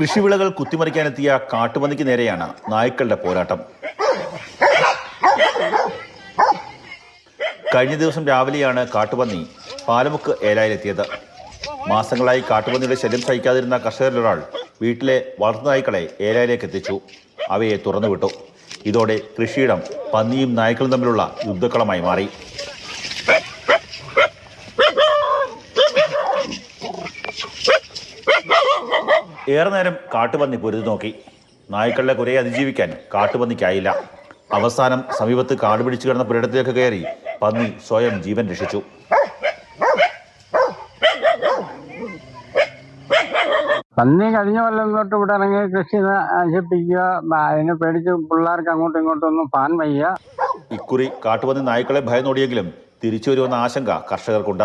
കൃഷിവിളകൾ കുത്തിമറിക്കാനെത്തിയ കാട്ടുപന്നിക്ക് നേരെയാണ് നായ്ക്കളുടെ പോരാട്ടം. കഴിഞ്ഞ ദിവസം രാവിലെയാണ് കാട്ടുപന്നി പാലമുക്ക് ഏലായിലെത്തിയത്. മാസങ്ങളായി കാട്ടുപന്നിയുടെ ശല്യം സഹിക്കാതിരുന്ന കർഷകരിലൊരാൾ വീട്ടിലെ വളർത്തു നായ്ക്കളെ ഏലായിലേക്ക് എത്തിച്ചു. അവയെ തുറന്നുവിട്ടു. ഇതോടെ കൃഷിയിടം പന്നിയും നായ്ക്കളും തമ്മിലുള്ള യുദ്ധക്കളമായി മാറി. ഏറെ നേരം കാട്ടുപന്നി പൊരുതി നോക്കി. നായ്ക്കളുടെ കുരയെ അതിജീവിക്കാൻ കാട്ടുപന്നിക്കായില്ല. അവസാനം സമീപത്ത് കാട് പിടിച്ചു കിടന്ന പുരയിടത്തിലേക്ക് കയറി പന്നി സ്വയം ജീവൻ രക്ഷിച്ചു. പന്നി കഴിഞ്ഞ കൊല്ലം തൊട്ട് ഇവിടെ ഇറങ്ങി കൃഷി നശിപ്പിക്കുക അതിനെ പേടിച്ച് പിള്ളേർക്ക് അങ്ങോട്ടും ഇങ്ങോട്ടും ഒന്നും പാൻ വയ്യ. ഇക്കുറി കാട്ടുപന്നി നായ്ക്കളെ ഭയന്നോടിയെങ്കിലും തിരിച്ചു വരുമെന്ന ആശങ്ക കർഷകർക്കുണ്ട്.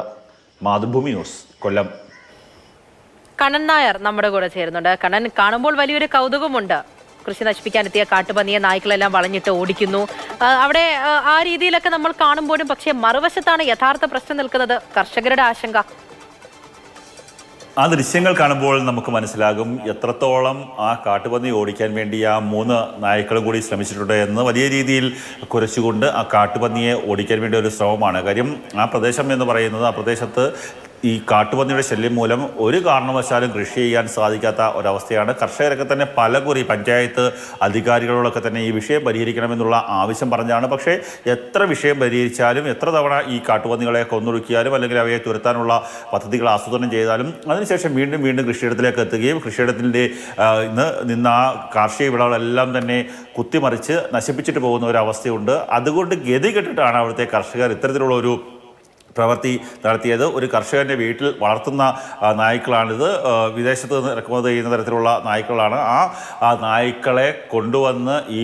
മാതൃഭൂമി ന്യൂസ് കൊല്ലം. കണ്ണൻ നായർ നമ്മുടെ കൂടെ ചേരുന്നുണ്ട്. കണ്ണൻ കാണുമ്പോൾ വലിയൊരു കൗതുകമുണ്ട്. കൃഷി നശിപ്പിക്കാനെത്തിയ കാട്ടുപന്നിയെ നായ്ക്കളെല്ലാം വളഞ്ഞിട്ട് ഓടിക്കുന്നു. അവിടെ ആ, രീതിയിലൊക്കെ നമ്മൾ കാണുമ്പോഴും പക്ഷേ മറുവശത്താണ് യഥാർത്ഥ പ്രശ്നം നിൽക്കുന്നത്. കർഷകരുടെ ആശങ്ക. ആ ദൃശ്യങ്ങൾ കാണുമ്പോൾ നമുക്ക് മനസ്സിലാകും എത്രത്തോളം ആ കാട്ടുപന്നി ഓടിക്കാൻ വേണ്ടി ആ മൂന്ന് നായ്ക്കളും കൂടി ശ്രമിച്ചിട്ടുണ്ട് എന്ന് വലിയ രീതിയിൽ കുരച്ചുകൊണ്ട് ആ കാട്ടുപന്നിയെ ഓടിക്കാൻ വേണ്ടി ഒരു ശ്രമമാണ്. കാര്യം ആ പ്രദേശം എന്ന് പറയുന്നത് ആ പ്രദേശത്ത് ഈ കാട്ടുപന്നിയുടെ ശല്യം മൂലം ഒരു കാരണവശാലും കൃഷി ചെയ്യാൻ സാധിക്കാത്ത ഒരവസ്ഥയാണ്. കർഷകരൊക്കെ തന്നെ പലകുറി പഞ്ചായത്ത് അധികാരികളോടൊക്കെ തന്നെ ഈ വിഷയം പരിഹരിക്കണമെന്നുള്ള ആവശ്യം പറഞ്ഞാണ്. പക്ഷേ എത്ര വിഷയം പരിഹരിച്ചാലും എത്ര തവണ ഈ കാട്ടുപന്നികളെ കൊന്നൊടുക്കിയാലും അല്ലെങ്കിൽ അവയെ തുരത്താനുള്ള പദ്ധതികൾ ആസൂത്രണം ചെയ്താലും അതിനുശേഷം വീണ്ടും വീണ്ടും കൃഷിയിടത്തിലേക്ക് എത്തുകയും കൃഷിയിടത്തിന്റെ ഇന്ന് നിന്ന് കാർഷിക വിളകളെല്ലാം തന്നെ കുത്തിമറിച്ച് നശിപ്പിച്ചിട്ട് പോകുന്ന ഒരു അവസ്ഥയുണ്ട്. അതുകൊണ്ട് ഗതി കെട്ടിട്ടാണ് അവിടുത്തെ കർഷകർ ഇത്തരത്തിലുള്ള ഒരു പ്രവൃത്തി നടത്തിയത് ഒരു കർഷകന്റെ വീട്ടിൽ വളർത്തുന്ന നായ്ക്കളാണിത്. വിദേശത്ത് നിന്ന് ഇറക്കുമതി ചെയ്യുന്ന തരത്തിലുള്ള നായ്ക്കളാണ്. ആ നായ്ക്കളെ കൊണ്ടുവന്ന് ഈ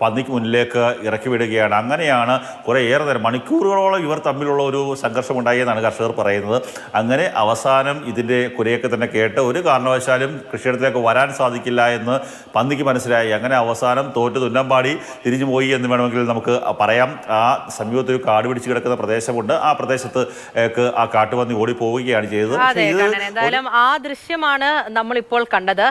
പന്നിക്ക് മുന്നിലേക്ക് ഇറക്കി വിടുകയാണ് അങ്ങനെയാണ് കുറേ ഏറെ നേരം മണിക്കൂറുകളോളം ഇവർ തമ്മിലുള്ള ഒരു സംഘർഷം ഉണ്ടായെന്നാണ് കർഷകർ പറയുന്നത്. അങ്ങനെ അവസാനം ഇതിന്റെ കുരയൊക്കെ തന്നെ കേട്ട് ഒരു കാരണവശാലും കൃഷിയിടത്തിലേക്ക് വരാൻ സാധിക്കില്ല എന്ന് പന്നിക്ക് മനസ്സിലായി. അങ്ങനെ അവസാനം തോറ്റ് തുന്നമ്പാടി തിരിഞ്ഞു പോയി എന്ന് വേണമെങ്കിൽ നമുക്ക് പറയാം. ആ സമീപത്ത് ഒരു കാട് പിടിച്ച് കിടക്കുന്ന പ്രദേശമുണ്ട്. ആ പ്രദേശത്ത് ആ കാട്ടുപന്നി ഓടിപ്പോവുകയാണ് ചെയ്തത്. എന്തായാലും ആ ദൃശ്യമാണ് നമ്മളിപ്പോൾ കണ്ടത്.